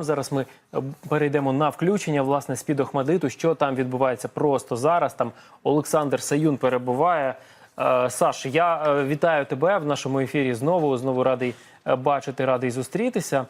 Зараз ми е, перейдемо на включення власне з під Охмадиту. Що там відбувається просто зараз? Там Олександр Саюн перебуває. Е, Саш, я е, вітаю тебе в нашому ефірі. Знову знову радий бачити, радий зустрітися.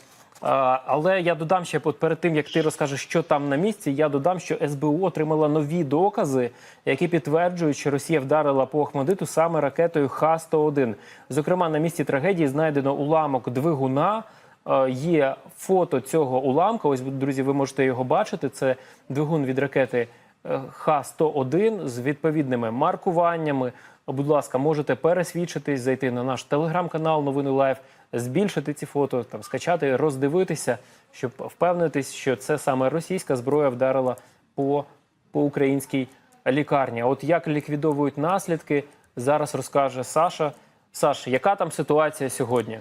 Але я додам ще перед тим, як ти розкажеш, що там на місці. Я додам, що СБУ отримала нові докази, які підтверджують, що Росія вдарила по Охмадиту саме ракетою Х-101. Зокрема, на місці трагедії знайдено уламок двигуна. Е, Є фото цього уламка. Ось, друзі, ви можете його бачити. Це двигун від ракети е, Х-101 з відповідними маркуваннями. Будь ласка, можете пересвідчитись, зайти на наш телеграм-канал Новини Лайв, збільшити ці фото, там скачати, роздивитися, щоб впевнитись, що це саме російська зброя вдарила по, по українській лікарні. От як ліквідовують наслідки, зараз розкаже Саша. Саш, яка там ситуація сьогодні?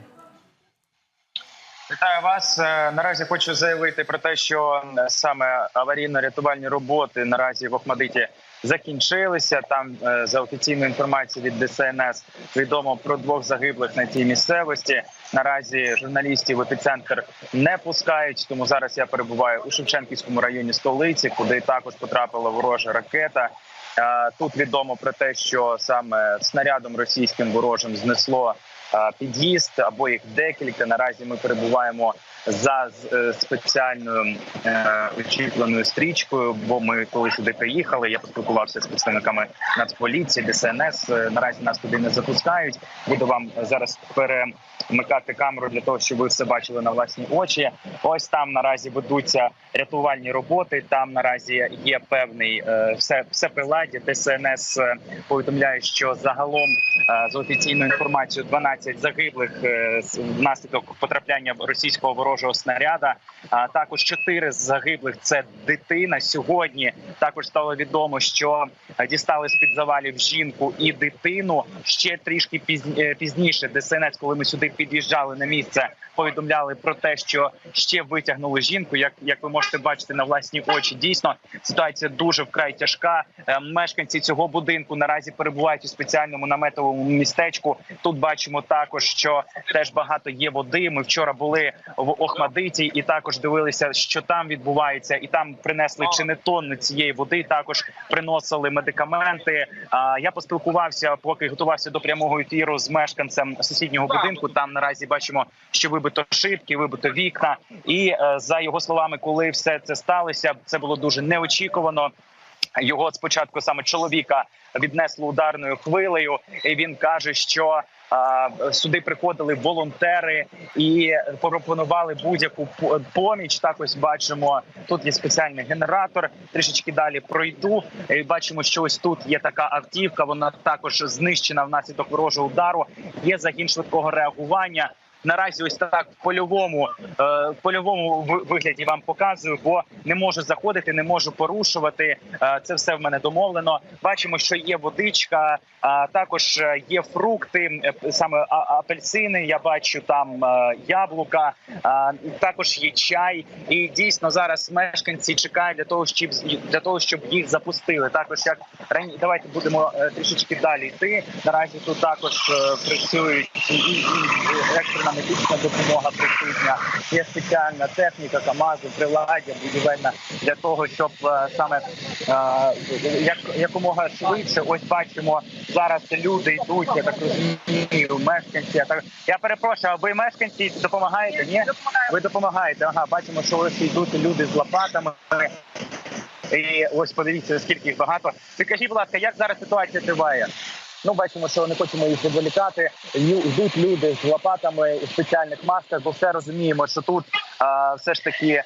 Вітаю вас. Е, Наразі хочу заявити про те, що саме аварійно-рятувальні роботи наразі в Охмадиті закінчилися. Там е, за офіційною інформацією від ДСНС відомо про двох загиблих на тій місцевості. Наразі журналістів в епіцентр не пускають. Тому зараз я перебуваю у Шевченківському районі столиці, куди також потрапила ворожа ракета. Е, Тут відомо про те, що саме снарядом російським ворожим знесло під'їзд або їх декілька. Наразі ми перебуваємо за е, спеціальною е, очікуваною стрічкою. Бо ми коли сюди приїхали, я поспілкувався з представниками Нацполіції, ДСНС. Е, Наразі нас туди не запускають. Буду вам зараз перемикати камеру для того, щоб ви все бачили на власні очі. Ось там наразі ведуться рятувальні роботи. Там наразі є певний е, все, все приладдя. ДСНС е, повідомляє, що загалом е, за офіційною інформацією 12 загиблих е, з- внаслідок потрапляння російського ворожого снаряда. А також чотири з загиблих це дитина. Сьогодні також стало відомо, що дістали з під завалів жінку і дитину. Ще трішки е, пізніше ДСНС, коли ми сюди під'їжджали на місце, повідомляли про те, що ще витягнули жінку. Як як ви можете бачити на власні очі, дійсно ситуація дуже вкрай тяжка. Е, Мешканці цього будинку наразі перебувають у спеціальному наметовому містечку. Тут бачимо також, що теж багато є води. Ми вчора були в Охмадиті і також дивилися, що там відбувається, і там принесли чи не тонни цієї води. Також приносили медикаменти. Я поспілкувався, поки готувався до прямого ефіру з мешканцем сусіднього будинку. Там наразі бачимо, що вибито шибки, вибито вікна. І е, за його словами, коли все це сталося, це було дуже неочікувано. Його спочатку саме чоловіка віднесло ударною хвилею, і він каже, що а, сюди приходили волонтери і пропонували будь-яку поміч. Так ось бачимо, тут є спеціальний генератор. Трішечки далі пройду. І бачимо, що ось тут є така автівка. Вона також знищена внаслідок ворожого удару. Є загін швидкого реагування. Наразі ось так в польовому е, в польовому вигляді вам показую, бо не можу заходити, не можу порушувати. Е, це все в мене домовлено. Бачимо, що є водичка, також е, є фрукти, е, саме апельсини. Я бачу там е, яблука, також є чай. І дійсно зараз мешканці чекають для того, щоб для того, щоб їх запустили. Також як рані, давайте будемо е, трішечки далі йти. Наразі тут також е, працюють екстрена медична допомога присутня. Є спеціальна техніка, КАМАЗу, приладдя будівельна для того, щоб е, саме е, як якомога швидше. Ось бачимо зараз. Люди йдуть. Я так розумію, мешканці. Я так я перепрошую. А ви мешканці допомагаєте? Ні, ви допомагаєте. Ага, бачимо, що ось йдуть люди з лопатами. І ось подивіться, скільки їх багато. Скажіть, будь ласка, як зараз ситуація триває? Ну, бачимо, що не хочемо їх відволікати. Йдуть люди з лопатами у спеціальних масках, бо все розуміємо, що тут а, все ж таки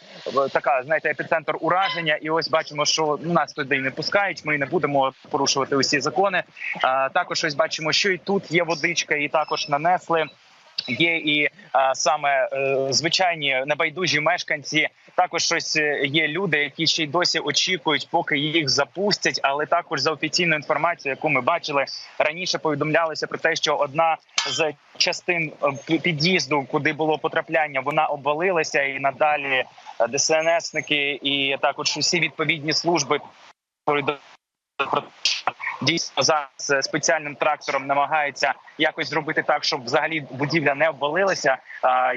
така, знаєте, епіцентр ураження. І ось бачимо, що ну, нас туди не пускають. Ми не будемо порушувати усі закони. А, також ось бачимо, що і тут є водичка, і також нанесли. Є і а, саме е, звичайні небайдужі мешканці. Також щось е, є люди, які ще й досі очікують, поки їх запустять. Але також за офіційною інформацією, яку ми бачили раніше, повідомлялося про те, що одна з частин е, під'їзду, куди було потрапляння, вона обвалилася, і надалі е, ДСНСники і також усі відповідні служби повідомляють про дійсно зараз е, спеціальним трактором намагається якось зробити так, щоб взагалі будівля не обвалилася.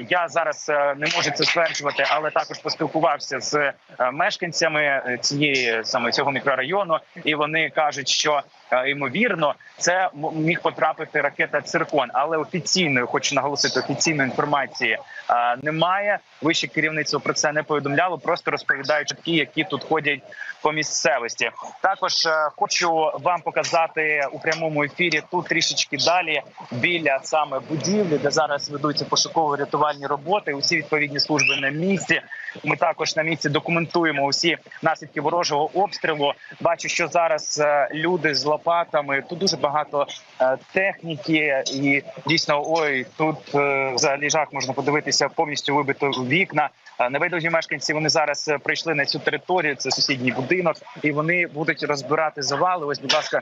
Я зараз е, не можу це стверджувати, але також поспілкувався з е, мешканцями цієї саме цього мікрорайону, і вони кажуть, що ймовірно це міг потрапити ракета циркон, але офіційної хочу наголосити офіційної інформації немає. Вище керівництво про це не повідомляло, просто розповідають чутки, які тут ходять по місцевості. Також е, хочу вам показати у прямому ефірі тут трішечки далі біля саме будівлі, де зараз ведуться пошуково-рятувальні роботи. Усі відповідні служби на місці. Ми також на місці документуємо усі наслідки ворожого обстрілу. Бачу, що зараз е, люди з лопатами. Тут дуже багато е, техніки, і дійсно, ой, тут взагалі жах можна подивитися повністю вибито вікна. Е, Небайдужі мешканці вони зараз е, прийшли на цю територію. Це сусідній будинок, і вони будуть розбирати завали. Ось, будь ласка.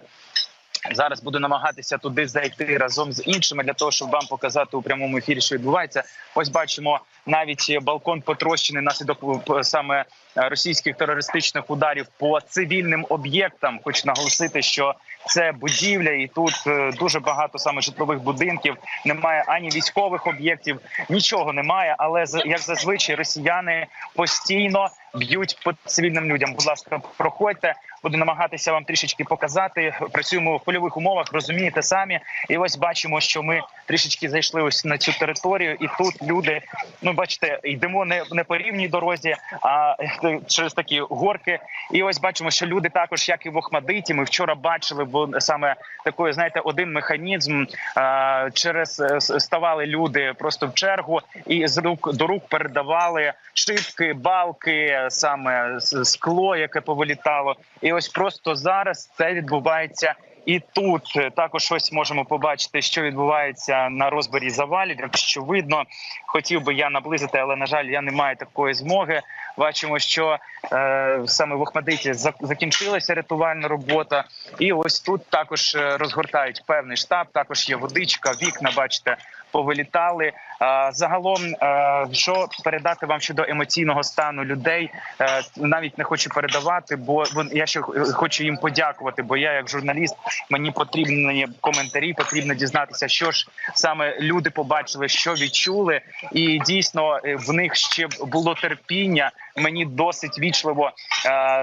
Зараз буду намагатися туди зайти разом з іншими для того, щоб вам показати у прямому ефірі, що відбувається. Ось бачимо навіть балкон потрощений наслідок е, саме е, російських терористичних ударів по цивільним об'єктам. Хочу наголосити, що це будівля, і тут е, дуже багато саме житлових будинків. Немає ані військових об'єктів, нічого немає. Але як зазвичай росіяни постійно б'ють по цивільним людям. Будь ласка, проходьте. Буду намагатися вам трішечки показати. Працюємо в польових умовах, розумієте самі. І ось бачимо, що ми трішечки зайшли ось на цю територію, і тут люди, ну бачите, йдемо не, не по рівній дорозі, а е, через такі горки. І ось бачимо, що люди також, як і в Охмадиті, ми вчора бачили, бо саме такою, знаєте, один механізм а, через е, ставали люди просто в чергу і з рук до рук передавали шибки, балки, саме скло, яке повилітало. І ось просто зараз це відбувається. І тут також ось можемо побачити, що відбувається на розборі завалів. Якщо видно, хотів би я наблизити, але на жаль, я не маю такої змоги. Бачимо, що е, саме в Охмадиті закінчилася рятувальна робота, і ось тут також е, розгортають певний штаб. Також є водичка, вікна, бачите, повилітали. Е, загалом, е, що передати вам щодо емоційного стану людей, е, навіть не хочу передавати, бо я ще хочу їм подякувати. Бо я, як журналіст, мені потрібні коментарі, потрібно дізнатися, що ж саме люди побачили, що відчули, і дійсно в них ще було терпіння. Мені досить вічливо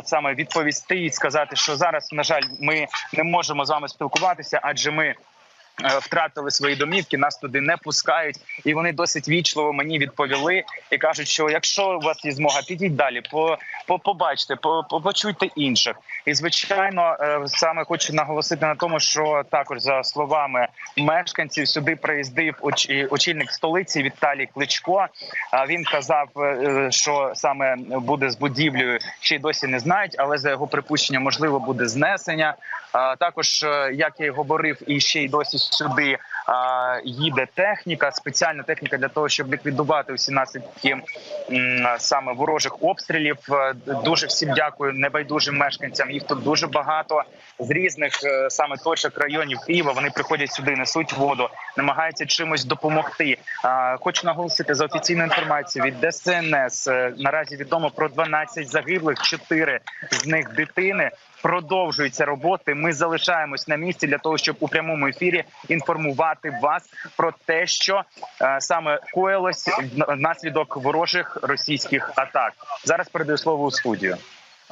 саме відповісти і сказати, що зараз, на жаль, ми не можемо з вами спілкуватися, адже ми. Е, Втратили свої домівки, нас туди не пускають, і вони досить вічливо мені відповіли і кажуть, що якщо у вас є змога, підіть далі, по, по побачте, по, по почуйте інших. І звичайно, е, саме хочу наголосити на тому, що також за словами мешканців сюди приїздив оч- очільник столиці Віталій Кличко. Він казав, е, що саме буде з будівлею, ще й досі не знають, але за його припущення можливо буде знесення. Також, як я й говорив, і ще й досі сюди їде техніка, спеціальна техніка для того, щоб ліквідувати всі наслідки саме ворожих обстрілів. Е, Дуже всім дякую небайдужим мешканцям. Їх тут дуже багато з різних е, саме точок районів Києва. Вони приходять сюди, несуть воду, намагаються чимось допомогти. А, Хочу наголосити за офіційною інформацією від ДСНС. е, Наразі відомо про 12 загиблих, 4 з них дитини. Продовжуються роботи. Ми залишаємось на місці для того, щоб у прямому ефірі інформувати вас про те, що е, саме коїлось внаслідок ворожих російських атак. Зараз передаю слово у студію.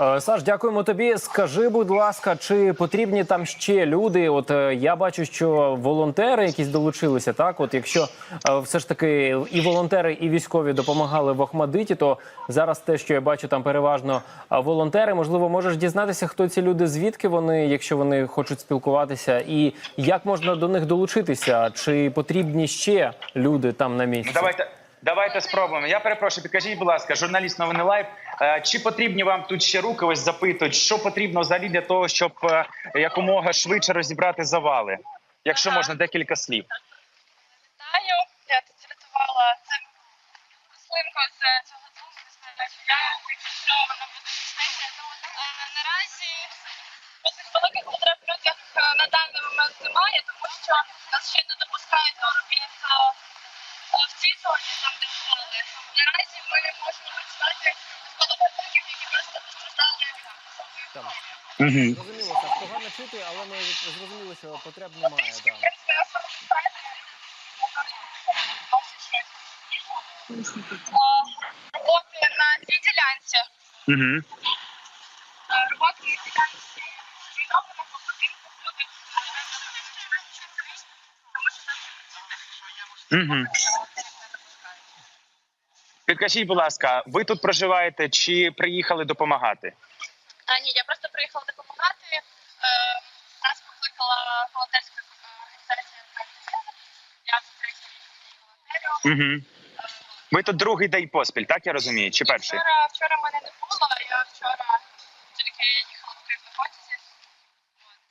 Е, Саш, дякуємо тобі. Скажи, будь ласка, чи потрібні там ще люди? От е, я бачу, що волонтери якісь долучилися. Так, от якщо е, все ж таки і волонтери, і військові допомагали в Охмадиті, то зараз те, що я бачу, там переважно волонтери. Можливо, можеш дізнатися, хто ці люди, звідки вони, якщо вони хочуть спілкуватися, і як можна до них долучитися? Чи потрібні ще люди там на місці? Давайте. Давайте спробуємо. Я перепрошую, підкажіть, будь ласка, журналіст новини лайв. Е, Чи потрібні вам тут ще руки? Ось запитують, що потрібно взагалі для того, щоб е, якомога швидше розібрати завали? Якщо можна, декілька слів. Вітаю. Я тут рятувала цим рослинку з цього знаю, я що буде. Наразі досить великих потреб людях е, на даний момент немає, тому що нас ще не допускають до робіт е, в цій зоні, там де впали. Наразі ми можемо працювати з водопроводників, які просто постраждали від Там. Угу. Зрозуміло, Саш, погана включити, але ми зрозуміли, що потреб немає. Да. Роботи на цій ділянці. Угу. Роботи на ділянці відновлено по будинку будуть Угу. Підкажіть, будь ласка, ви тут проживаєте чи приїхали допомагати? А, ні, я просто приїхала допомагати. Е, Нас покликала волонтерська е, організація Я приїхала волонтерю. Угу. Ви тут другий день поспіль, так я розумію? Чи перший? Вчора, вчора мене не було, я вчора тільки їхала в потязі.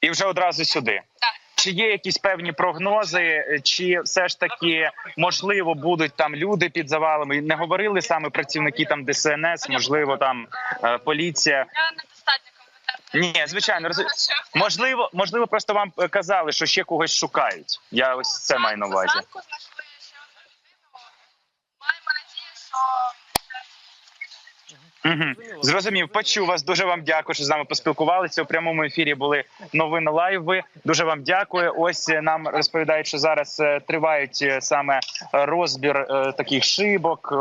І вже одразу сюди. Так. Чи є якісь певні прогнози, чи все ж таки можливо будуть там люди під завалами? Не говорили саме працівники там ДСНС, можливо, там е, поліція. Я компетентна. Ні, звичайно, роз... Можливо, можливо, просто вам казали, що ще когось шукають. Я ось це маю на увазі. Угу. Зрозумів, почув вас. Дуже вам дякую, що з нами поспілкувалися. У прямому ефірі були новини лайви. Дуже вам дякую. Ось е, нам розповідають, що зараз е, тривають е, саме розбір таких шибок,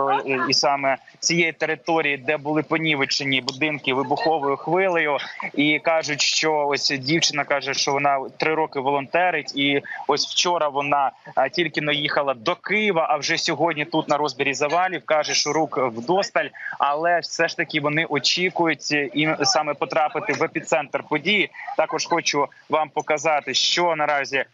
і саме цієї території, де були понівечені будинки вибуховою хвилею. І кажуть, що ось дівчина каже, що вона три роки волонтерить, і ось вчора вона тільки наїхала до Києва, а вже сьогодні тут на розбірі завалів каже, що рук вдосталь, але все ж таки вони очікують і саме потрапити в епіцентр події. Також хочу вам показати, що наразі е,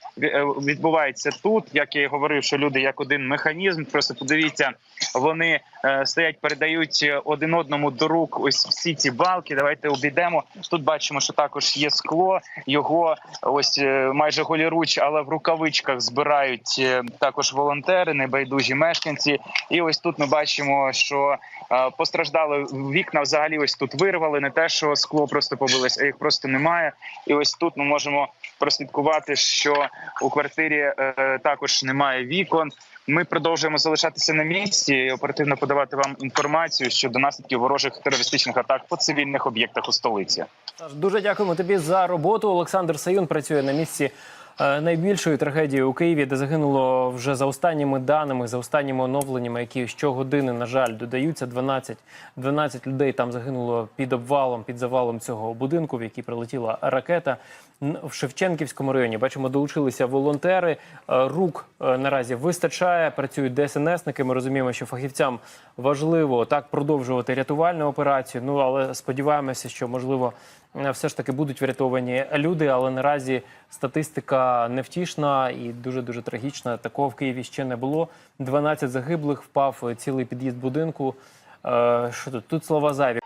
відбувається тут. Як я і говорив, що люди як один механізм. Просто подивіться, вони е, стоять, передають один одному до рук ось всі ці балки. Давайте обійдемо. Тут бачимо, що також є скло. Його ось е, майже голіруч, але в рукавичках збирають е, також волонтери, небайдужі мешканці. І ось тут ми бачимо, що е, постраждали вікна. Взагалі, ось тут вирвали. Не те, що скло просто побилось, а їх просто немає. І ось тут ми можемо прослідкувати, що у квартирі е, також немає вікон. Ми продовжуємо залишатися на місці і оперативно подавати вам інформацію щодо наслідків ворожих терористичних атак по цивільних об'єктах у столиці. Дуже дякуємо тобі за роботу. Олександр Саюн працює на місці е, найбільшої трагедії у Києві, де загинуло вже за останніми даними, за останніми оновленнями, які щогодини, на жаль, додаються. 12, 12 людей там загинуло під обвалом, під завалом цього будинку, в який прилетіла ракета. В Шевченківському районі бачимо, долучилися волонтери. Е, Рук е, наразі вистачає. Працюють ДСНСники. Ми розуміємо, що фахівцям важливо так продовжувати рятувальну операцію. Ну але сподіваємося, що можливо е, все ж таки будуть врятовані люди. Але наразі статистика невтішна і дуже дуже трагічна. Такого в Києві ще не було. 12 загиблих впав цілий під'їзд будинку. Що тут? Тут слова зайві.